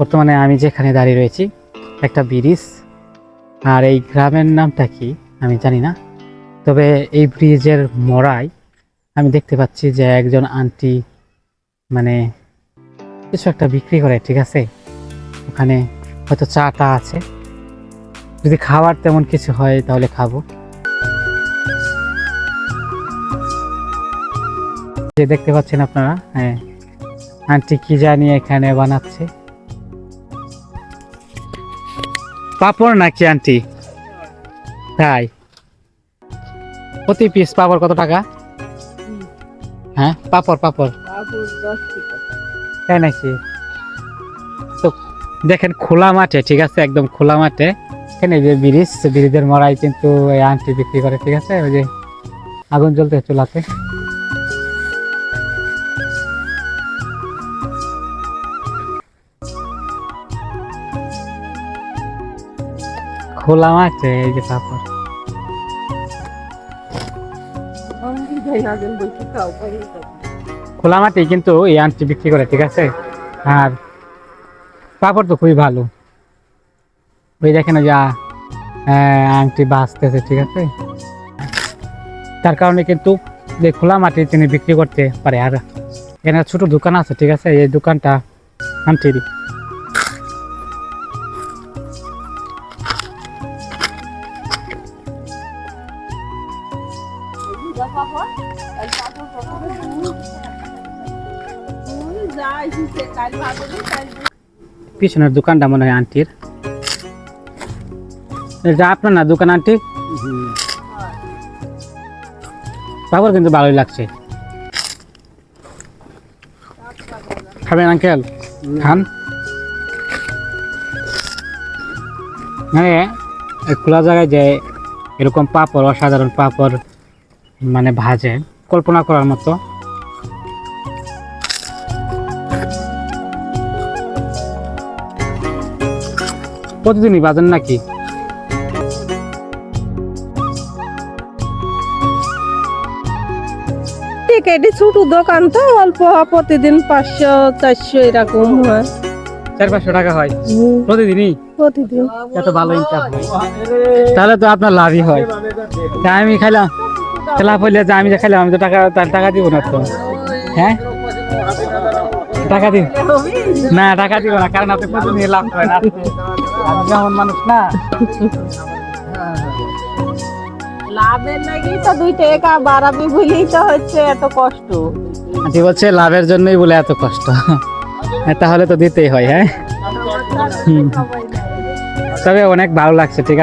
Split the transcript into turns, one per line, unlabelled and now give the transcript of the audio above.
বর্তমানে আমি যেখানে দাঁড়িয়ে রয়েছি, একটা ব্রিজ। আর এই গ্রামের নামটা কি আমি জানি না। তবে এই ব্রিজের মোড়ায় আমি দেখতে পাচ্ছি যে একজন আন্টি মানে কিছু একটা বিক্রি করে, ঠিক আছে? ওখানে হয়তো চাটা আছে। যদি খাবার তেমন কিছু হয় তাহলে খাব। যে দেখতে পাচ্ছেন আপনারা হ্যাঁ আন্টি কি জানি এখানে বানাচ্ছে। পাপড় নাকি, আন্টি? তাই? প্রতি পিস পাপড় কত টাকা? হ্যাঁ পাপড় পাপড়। তাই নাকি? তো দেখেন, খোলা মাঠে, ঠিক আছে, একদম খোলা মাঠে, এখানে যে ব্রিজ, ব্রিজের মরাই কিন্তু এই আন্টি বিক্রি করে, ঠিক আছে? ওই যে আগুন জ্বলতে চুলাতে। খোলা মাঠে, এই যে পাপড়। খোলা মাঠে কিন্তু এই আন্টি বিক্রি করে, ঠিক আছে? আর পাপড় তো খুবই ভালো। ওই দেখেন যা আংটি বাঁচতেছে, ঠিক আছে? তার কারণে কিন্তু যে খোলা মাটি তিনি বিক্রি করতে পারে। আর এখানে ছোট দোকান আছে, ঠিক আছে? এই দোকানটা পিছনের দোকানটা মনে হয় আন্টির। এটা আপনার না দোকান আন্টি? তারপর কিন্তু ভালোই লাগছে। খাবেন আঙ্কেল? খান? এই খোলা জায়গায় যে এরকম পাপড়, অসাধারণ পাপড়। মানে ভাজে কল্পনা করার মতো। প্রতিদিনই বাজেন নাকি?
ঠিক এটি ছোট দোকান তো অল্প প্রতিদিন পাঁচশো চারশো এরকম হয়।
চার পাঁচশো টাকা হয়? প্রতিদিনই?
প্রতিদিন।
এত ভালো ইনকাম হয়। তাহলে তো আপনার লাভই হয়। আমি খাইলাম। লাভ হইলে যে আমি যে খাইলাম আমি তো টাকা টাকা দিব না তো। হ্যাঁ? টাকা না টাকা দিব না কারণ আপনি প্রতিদিন লাভ করেন। যেমন মানুষ না।
লাভের লাগি তো দুই টাকা বাড়াবি বলেই তো হচ্ছে এত কষ্ট।
আন্টি বলছে লাভের জন্যই বলে এত কষ্ট। হ্যাঁ, তাহলে তো দিতেই হয় হ্যাঁ? তবে অনেক ভালো লাগছে ঠিক আছে?